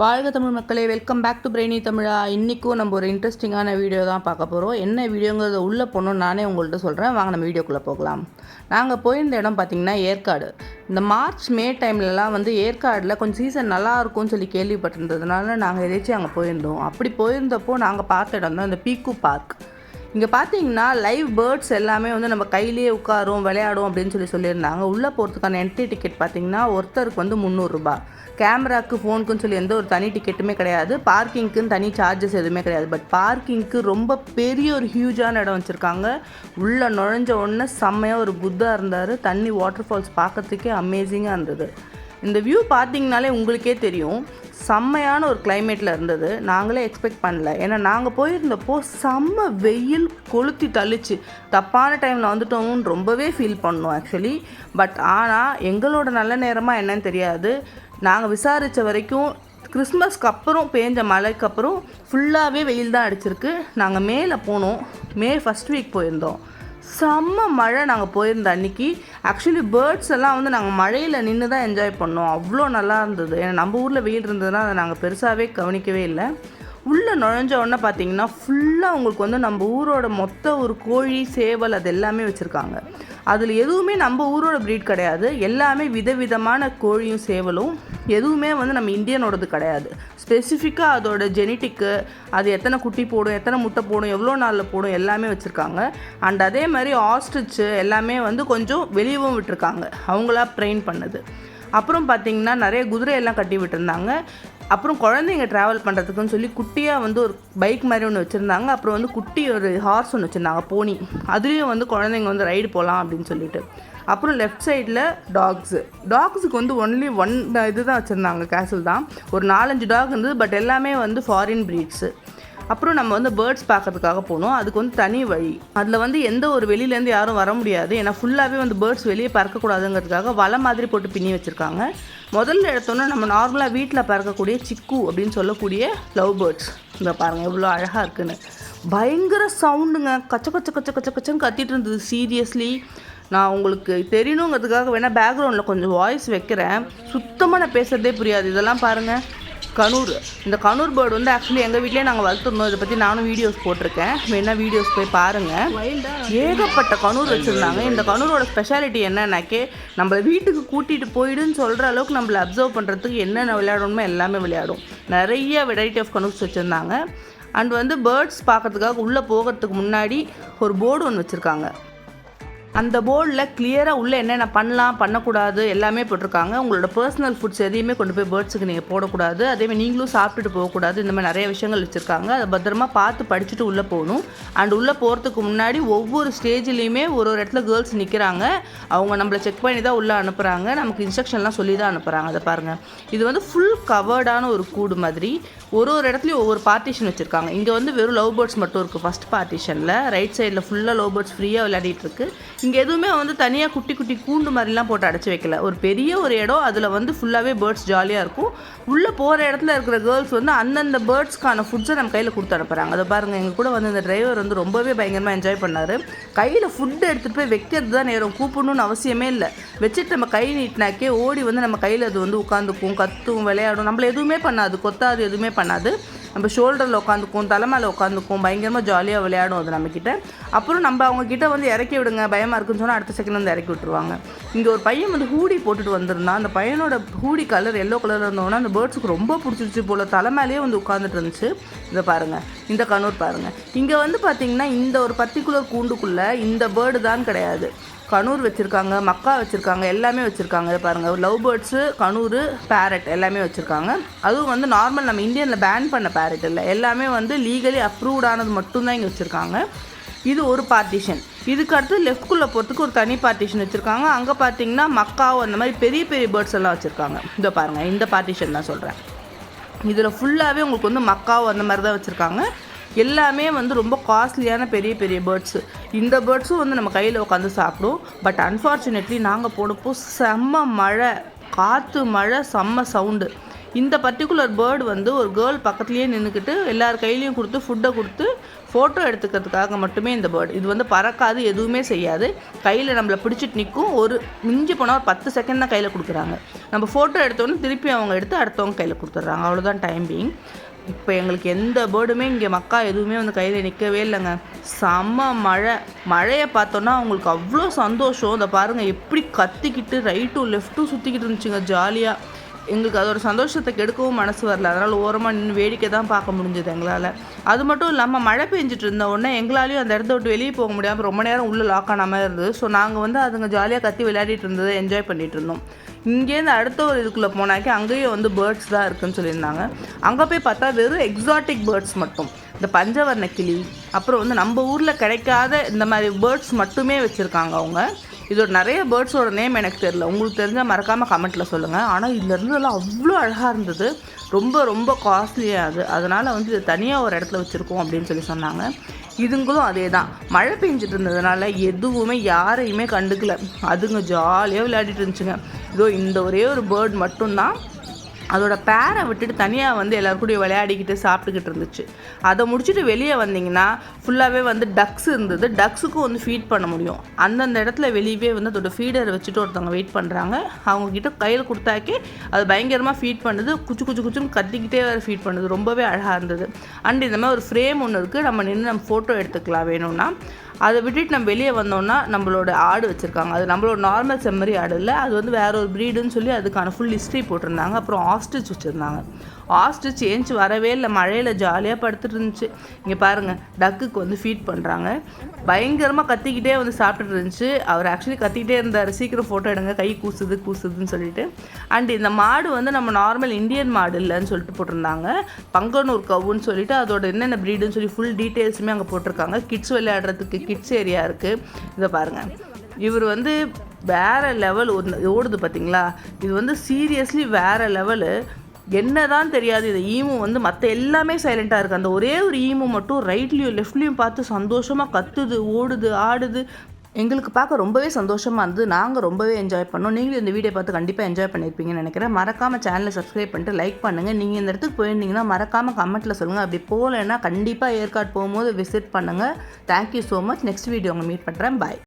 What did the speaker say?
வாழ்க தமிழ் மக்களே welcome back to brainy தமிழா இன்றைக்கும் நம்ம ஒரு இன்ட்ரெஸ்டிங்கான வீடியோ தான் பார்க்க போகிறோம் என்ன வீடியோங்கிறத உள்ளே போகணும்னு நானே உங்கள்கிட்ட சொல்கிறேன் வாங்க நம்ம வீடியோக்குள்ளே போகலாம். நாங்கள் போயிருந்த இடம் பார்த்திங்கன்னா ஏற்காடு. இந்த மார்ச் மே டைம்லலாம் வந்து ஏற்காடில் கொஞ்சம் சீசன் நல்லா இருக்கும்னு சொல்லி கேள்விப்பட்டிருந்ததுனால நாங்கள் எதாச்சும் அங்கே போயிருந்தோம். அப்படி போயிருந்தப்போ நாங்கள் பார்த்த இடம் தான் இந்த பீக்கு பார்க். இங்கே பார்த்தீங்கன்னா லைவ் பேர்ட்ஸ் எல்லாமே வந்து நம்ம கையிலேயே உட்காரும் விளையாடும் அப்படின்னு சொல்லி சொல்லியிருந்தாங்க. உள்ளே போகிறதுக்கான என்ட்ரி டிக்கெட் பார்த்தீங்கன்னா ஒருத்தருக்கு வந்து முந்நூறுரூபா கேமராக்கு ஃபோனுக்குன்னு சொல்லி எந்த ஒரு தனி டிக்கெட்டுமே கிடையாது. பார்க்கிங்க்குன்னு தனி சார்ஜஸ் எதுவுமே கிடையாது. பட் பார்க்கிங்க்கு ரொம்ப பெரிய ஒரு ஹியூஜான இடம் வச்சுருக்காங்க. உள்ளே நுழைஞ்ச உடனே செம்மையாக ஒரு புத்தாக இருந்தார். தண்ணி வாட்டர் ஃபால்ஸ் பார்க்கறதுக்கே அமேசிங்காக இருந்தது. இந்த வியூ பார்த்திங்கனாலே உங்களுக்கே தெரியும். செம்மையான ஒரு கிளைமேட்டில் இருந்தது. நாங்களே எக்ஸ்பெக்ட் பண்ணல. ஏன்னா நாங்கள் போயிருந்தப்போ செம்ம வெயில் கொளுத்தி தள்ளிச்சு. தப்பான டைமில் வந்துட்டோம்னு ரொம்பவே ஃபீல் பண்ணோம் ஆக்சுவலி பட் ஆனால் எங்களோட நல்ல நேரமாக என்னன்னு தெரியாது. நாங்கள் விசாரித்த வரைக்கும் கிறிஸ்மஸ்க்கு அப்புறம் பேஞ்ச மழைக்கு அப்புறம் ஃபுல்லாகவே வெயில் தான் அடிச்சிருக்கு. நாங்கள் மேலே போனோம். மே ஃபஸ்ட் வீக் போயிருந்தோம். செம்ம மழை நாங்கள் போயிருந்த அன்றைக்கி ஆக்சுவலி பேர்ட்ஸ் எல்லாம் வந்து நாங்கள் மழையில் நின்று தான் என்ஜாய் பண்ணோம். அவ்வளோ நல்லா இருந்தது. ஏன்னா நம்ம ஊரில் வெயில் இருந்ததுன்னா அதை நாங்கள் பெருசாகவே கவனிக்கவே இல்லை. உள்ளே நுழைஞ்ச உடனே பார்த்தீங்கன்னா ஃபுல்லாக உங்களுக்கு வந்து நம்ம ஊரோட மொத்த ஒரு கோழி சேவல் அது எல்லாமே வச்சுருக்காங்க. அதில் எதுவுமே நம்ம ஊரோட ப்ரீட் கிடையாது. எல்லாமே விதவிதமான கோழியும் சேவலும் எதுவுமே வந்து நம்ம இந்தியனோடது கிடையாது. ஸ்பெசிஃபிக்காக அதோட ஜெனட்டிக்கு அது எத்தனை குட்டி போடும் எத்தனை முட்டை போடும் எவ்வளோ நாளில் போடும் எல்லாமே வச்சுருக்காங்க. அண்ட் அதே மாதிரி ஆஸ்ட்ரிச்சு எல்லாமே வந்து கொஞ்சம் வெளியவும் விட்டுருக்காங்க. அவங்களா ட்ரெயின் பண்ணது. அப்புறம் பார்த்தீங்கன்னா நிறைய குதிரையெல்லாம் கட்டி விட்டுருந்தாங்க. அப்புறம் குழந்தைங்க ட்ராவல் பண்ணுறதுக்குன்னு சொல்லி குட்டியாக வந்து ஒரு பைக் மாதிரி ஒன்று வச்சுருந்தாங்க. அப்புறம் வந்து குட்டி ஒரு ஹார்ஸ் ஒன்று வச்சுருந்தாங்க போனி அதுலேயும் வந்து குழந்தைங்க வந்து ரைடு போகலாம் அப்படின்னு சொல்லிட்டு. அப்புறம் லெஃப்ட் சைடில் டாக்ஸு டாக்ஸுக்கு வந்து ஒன்லி ஒன் இது தான் வச்சுருந்தாங்க கேசல் தான். ஒரு நாலஞ்சு டாக் இருந்தது பட் எல்லாமே வந்து ஃபாரின் ப்ரீட்ஸு அப்புறம் நம்ம வந்து பேர்ட்ஸ் பார்க்கறதுக்காக போனோம். அதுக்கு வந்து தனி வழி. அதில் வந்து எந்த ஒரு வெளியிலேருந்து யாரும் வர முடியாது. ஏன்னா ஃபுல்லாகவே வந்து பேர்ட்ஸ் வெளியே பறக்கக்கூடாதுங்கிறதுக்காக வலை மாதிரி போட்டு பின்னி வச்சுருக்காங்க. முதல்ல எடுத்தோன்னே நம்ம நார்மலாக வீட்டில் பறக்கக்கூடிய சிக்கு அப்படின்னு சொல்லக்கூடிய லவ் பேர்ட்ஸ் இந்த பாருங்கள் எவ்வளோ அழகாக இருக்குன்னு. பயங்கர சவுண்டுங்க கச்ச கச்ச கச்ச கச்ச கச்சன்னு கத்திட்டு இருந்தது. சீரியஸ்லி நான் உங்களுக்கு தெரியணுங்கிறதுக்காக வேணால் பேக்ரவுண்டில் கொஞ்சம் வாய்ஸ் வைக்கிறேன். சுத்தமாக நான் பேசுகிறதே புரியாது. இதெல்லாம் பாருங்கள் கனூர். இந்த கனூர் பேர்டு வந்து ஆக்சுவலி எங்கள் வீட்லேயே நாங்கள் வளர்த்துருந்தோம். இதை பற்றி நானும் வீடியோஸ் போட்டிருக்கேன். வேணால் வீடியோஸ் போய் பாருங்கள் ஏகப்பட்ட கனூர் வச்சுருந்தாங்க. இந்த கனூரோட ஸ்பெஷாலிட்டி என்னன்னாக்கே நம்ம வீட்டுக்கு கூட்டிகிட்டு போயிடுன்னு சொல்கிற அளவுக்கு நம்மளை அப்சர்வ் பண்ணுறதுக்கு என்னென்ன விளையாடணுமோ எல்லாமே விளையாடும். நிறைய வெரைட்டி ஆஃப் கனூர்ஸ் வச்சுருந்தாங்க. அண்ட் வந்து பேர்ட்ஸ் பார்க்கறதுக்காக உள்ளே போகிறதுக்கு முன்னாடி ஒரு போர்டு ஒன்று வச்சுருக்காங்க. அந்த போர்டில் கிளியராக உள்ளே என்னென்ன பண்ணலாம் பண்ணக்கூடாது எல்லாமே போட்டிருக்காங்க. உங்களோட பர்சனல் ஃபுட்ஸ் எதையுமே கொண்டு போய் பேர்ட்ஸுக்கு நீங்கள் போடக்கூடாது. அதேமாதிரி நீங்களும் சாப்பிட்டுட்டு போகக்கூடாது. இந்த மாதிரி நிறைய விஷயங்கள் வச்சுருக்காங்க. அதை பத்திரமா பார்த்து படிச்சுட்டு உள்ளே போகணும். அண்ட் உள்ளே போகிறதுக்கு முன்னாடி ஒவ்வொரு ஸ்டேஜ்லேயுமே ஒரு ஒரு இடத்துல கேர்ள்ஸ் நிற்கிறாங்க அவங்க நம்மளை செக் பண்ணி தான் உள்ளே அனுப்புகிறாங்க நமக்கு இன்ஸ்ட்ரக்ஷன்லாம் சொல்லி தான் அனுப்புகிறாங்க அதை பாருங்கள் இது வந்து ஃபுல் கவர்டான ஒரு கூடு மாதிரி. ஒரு ஒரு இடத்துலையும் ஒவ்வொரு பார்ட்டிஷன் வச்சுருக்காங்க. இங்கே வந்து வெறும் லவ் பேர்ட்ஸ் மட்டும் இருக்குது ஃபஸ்ட் பார்ட்டிஷனில் ரைட் சைடில் ஃபுல்லாக லவ் பேர்ட்ஸ் ஃப்ரீயாக விளையாடிட்டுருக்கு இங்கே எதுவுமே வந்து தனியாக குட்டி குட்டி கூண்டு மாதிரிலாம் போட்டு அடைச்சி வைக்கல. ஒரு பெரிய ஒரு இடம் அதில் வந்து ஃபுல்லாகவே பேர்ட்ஸ் ஜாலியாக இருக்கும். உள்ளே போகிற இடத்துல இருக்கிற கேர்ள்ஸ் வந்து அந்தந்த பேர்ட்ஸ்க்கான ஃபுட்ஸை நம்ம கையில் கொடுத்து அனுப்புகிறாங்க அதை பாருங்கள் எங்கள் கூட வந்து இந்த டிரைவர் வந்து ரொம்பவே பயங்கரமாக என்ஜாய் பண்ணார். கையில் ஃபுட்டு எடுத்துகிட்டு போய் வைக்கிறது தான் நேரம். கூப்பிடணும்னு அவசியமே இல்லை. வச்சுட்டு நம்ம கை நீட்டினாக்கே ஓடி வந்து நம்ம கையில் அது வந்து உட்காந்துக்கும் கத்தும் விளையாடும். நம்மள எதுவுமே பண்ணாது. கொத்தாது எதுவுமே பண்ணாது. நம்ம ஷோல்டரில் உட்காந்துக்கும் தலை மேலே உட்காந்துக்கும் பயங்கரமாக ஜாலியாக விளையாடும் அது நம்மக்கிட்ட அப்புறம் நம்ம அவங்கக்கிட்ட வந்து இறக்கி விடுங்க பயமாக இருக்குன்னு சொன்னால் அடுத்த செகண்ட் வந்து இறக்கி விட்டுருவாங்க. இங்கே ஒரு பையன் வந்து ஹூடி போட்டுட்டு வந்திருந்தான். அந்த பையனோட ஹூடி கலர் எல்லோ கலரில் இருந்தோன்னா அந்த பேர்ட்ஸுக்கு ரொம்ப பிடிச்சிருச்சு போல். தலை மேலேயே வந்து உட்காந்துட்டு இருந்துச்சு. இதை பாருங்கள் இந்த கணூர் பாருங்கள் இங்கே வந்து பார்த்தீங்கன்னா இந்த ஒரு பர்டிகுலர் கூண்டுக்குள்ளே இந்த பேர்டு தான் கிடையாது. கனூர் வச்சுருக்காங்க மக்கா வச்சுருக்காங்க எல்லாமே வச்சுருக்காங்க. இதை பாருங்கள் லவ் பேர்ட்ஸு கனூர் பேரட் எல்லாமே வச்சுருக்காங்க. அதுவும் வந்து நார்மல் நம்ம இந்தியனில் பேன் பண்ண பேரட் இல்லை. எல்லாமே வந்து லீகலி அப்ரூவ்டானது மட்டும்தான் இங்கே வச்சுருக்காங்க. இது ஒரு பார்ட்டிஷன் இதுக்கு அடுத்து லெஃப்ட்குள்ளே போகிறதுக்கு ஒரு தனி பார்ட்டிஷன் வச்சுருக்காங்க. அங்கே பார்த்தீங்கன்னா மக்காவோ அந்த மாதிரி பெரிய பெரிய பேர்ட்ஸ் எல்லாம் வச்சுருக்காங்க. இதை பாருங்கள் இந்த பார்ட்டிஷன் தான் சொல்கிறேன் இதில் ஃபுல்லாகவே உங்களுக்கு வந்து மக்காவோ அந்த மாதிரி தான் வச்சுருக்காங்க. எல்லாமே வந்து ரொம்ப காஸ்ட்லியான பெரிய பெரிய பேர்ட்ஸு இந்த பேர்ட்ஸும் வந்து நம்ம கையில் உட்காந்து சாப்பிடும். பட் அன்ஃபார்ச்சுனேட்லி நாங்கள் போனப்போ செம்ம மழை காற்று மழை செம்ம சவுண்டு இந்த பர்டிகுலர் பேர்டு வந்து ஒரு கேர்ள் பக்கத்துலேயே நின்றுக்கிட்டு எல்லார் கையிலையும் கொடுத்து ஃபுட்டை கொடுத்து ஃபோட்டோ எடுத்துக்கிறதுக்காக மட்டுமே இந்த பேர்டு இது வந்து பறக்காது எதுவுமே செய்யாது. கையில் நம்மளை பிடிச்சிட்டு நிற்கும் ஒரு மிஞ்சி போனால் ஒரு பத்து செகண்ட் தான் கையில் கொடுக்குறாங்க. நம்ம ஃபோட்டோ எடுத்தோன்னே திருப்பி அவங்க எடுத்து அடுத்தவங்க கையில் கொடுத்துட்றாங்க. அவ்வளோதான் டைம் பீங் இப்போ எங்களுக்கு எந்த பேர்டுமே இங்கே மக்கா எதுவுமே வந்து கையில் நிற்கவே இல்லைங்க. செம்ம மழை. மழையை பார்த்தோன்னா அவங்களுக்கு அவ்வளோ சந்தோஷம். இந்த பாருங்கள் எப்படி கத்திக்கிட்டு ரைட்டும் லெஃப்ட்டும் சுற்றிக்கிட்டு இருந்துச்சுங்க ஜாலியாக எங்களுக்கு அதோட சந்தோஷத்தை கெடுக்கவும் மனசு வரல. அதனால் ஓரமாக நின்று வேடிக்கை தான் பார்க்க முடிஞ்சது எங்களால். அது மட்டும் இல்லாமல் மழை பெஞ்சிட்டு இருந்த உடனே எங்களாலையும் அந்த இடத்த விட்டு வெளியே போக முடியாமல் ரொம்ப நேரம் உள்ளே லாக் ஆன மாதிரி இருந்தது. ஸோ நாங்கள் வந்து அதுங்க ஜாலியாக கத்தி விளையாடிட்டு இருந்ததை என்ஜாய் பண்ணிகிட்டு இருந்தோம். இங்கேருந்து அடுத்த ஒரு இதுக்குள்ளே போனாக்கி அங்கேயும் வந்து பேர்ட்ஸ் தான் இருக்குதுன்னு சொல்லியிருந்தாங்க. அங்கே போய் பார்த்தா வெறும் எக்ஸாட்டிக் பேர்ட்ஸ் மட்டும். இந்த பஞ்சவர்ண கிளி அப்புறம் வந்து நம்ம ஊரில் கிடைக்காத இந்த மாதிரி பேர்ட்ஸ் மட்டுமே வச்சுருக்காங்க அவங்க. இதோட நிறைய பேர்ட்ஸோட நேம் எனக்கு தெரியல. உங்களுக்கு தெரிஞ்சால் மறக்காமல் கமெண்ட்டில் சொல்லுங்கள் ஆனால் இதில் இருந்ததெல்லாம் அவ்வளோ அழகாக இருந்தது. ரொம்ப ரொம்ப காஸ்ட்லியாக அது. அதனால் வந்து இது தனியாக ஒரு இடத்துல வச்சுருக்கோம் அப்படின்னு சொல்லி சொன்னாங்க. இதுங்களும் அதே தான் மழை பெஞ்சிட்டு இருந்ததுனால எதுவுமே யாரையுமே கண்டுக்கல. அதுங்க ஜாலியாக விளையாடிட்டு இருந்துச்சுங்க. இதோ இந்த ஒரே ஒரு பேர்ட் மட்டும்தான் அதோட பேரை விட்டுட்டு தனியாக வந்து எல்லாரும் கூட விளையாடிக்கிட்டு சாப்பிட்டுக்கிட்டு இருந்துச்சு. அதை முடிச்சுட்டு வெளியே வந்தீங்கன்னா ஃபுல்லாகவே வந்து டக்ஸ் இருந்தது. டக்ஸுக்கும் வந்து ஃபீட் பண்ண முடியும். அந்தந்த இடத்துல வெளியவே வந்து அதோட ஃபீடரை வச்சுட்டு ஒருத்தவங்க வெயிட் பண்ணுறாங்க அவங்கக்கிட்ட கையில் கொடுத்தாக்கே அது பயங்கரமாக ஃபீட் பண்ணுது. குச்சு குச்சு குச்சுன்னு கத்திக்கிட்டே வேறு ஃபீட் பண்ணுது. ரொம்பவே அழகாக இருந்தது. அண்ட் இந்த மாதிரி ஒரு ஃப்ரேம் ஒன்று இருக்குது நம்ம நின்று நம்ம ஃபோட்டோ எடுத்துக்கலாம் வேணும்னா. அதை விட்டுட்டு நம்ம வெளியே வந்தோம்னா நம்மளோட ஆடு வச்சுருக்காங்க. அது நம்மளோட நார்மல் செம்மறி ஆடு இல்லை. அது வந்து வேற ஒரு ப்ரீடுன்னு சொல்லி அதுக்கான ஃபுல் ஹிஸ்ட்ரி போட்டிருந்தாங்க. அப்புறம் ஆஸ்டிச் வச்சுருந்தாங்க. ஆஸ்டிச் ஏஞ்சி வரவே இல்லை. மழையில் ஜாலியாக படுத்துட்டு இருந்துச்சு. இங்கே பாருங்கள் டக்குக்கு வந்து ஃபீட் பண்ணுறாங்க பயங்கரமாக கத்திக்கிட்டே வந்து சாப்பிட்டுட்டு இருந்துச்சு. அவர் ஆக்சுவலி கத்திக்கிட்டே இருந்தார். சீக்கிரம் ஃபோட்டோ எடுங்க. கை கூசுது கூசுதுன்னு சொல்லிட்டு. அண்ட் இந்த மாடு வந்து நம்ம நார்மல் இந்தியன் மாடு இல்லைன்னு சொல்லிட்டு போட்டிருந்தாங்க. பங்கனூர் கவுன்னு சொல்லிட்டு அதோட என்னென்ன ப்ரீடுன்னு சொல்லி ஃபுல் டீட்டெயில்ஸுமே அங்கே போட்டிருக்காங்க. கிட்ஸ் விளையாடுறதுக்கு கிட்ஸ் ஏரியா இருக்குது இதை பாருங்கள் இவர் வந்து வேறு லெவல் ஓடுது பார்த்தீங்களா இது வந்து சீரியஸ்லி வேறு லெவலு என்னதான் தெரியாது இந்த ஈமு வந்து மற்ற எல்லாமே சைலண்ட்டாக இருக்குது அந்த ஒரே ஒரு ஈமு மட்டும் ரைட்லேயும் லெஃப்ட்லேயும் பார்த்து சந்தோஷமாக கத்துது ஓடுது ஆடுது. எங்களுக்கு பார்க்க ரொம்பவே சந்தோஷமாக இருந்தது. நாங்கள் ரொம்பவே என்ஜாய் பண்ணோம். நீங்களும் இந்த வீடியோ பார்த்து கண்டிப்பாக என்ஜாய் பண்ணியிருப்பீங்கன்னு நினைக்கிறேன். மறக்காமல் சேனலை சப்ஸ்கிரைப் பண்ணிட்டு லைக் பண்ணுங்கள் நீங்கள் இந்த இடத்துக்கு போயிருந்தீங்கன்னா மறக்காமல் கமெண்ட்டில் சொல்லுங்கள் அப்படி போகலைன்னா கண்டிப்பாக ஏற்காடு போகும்போது விசிட் பண்ணுங்கள் thank you so much next video உங்களை மீட் பண்ணுறேன் பாய்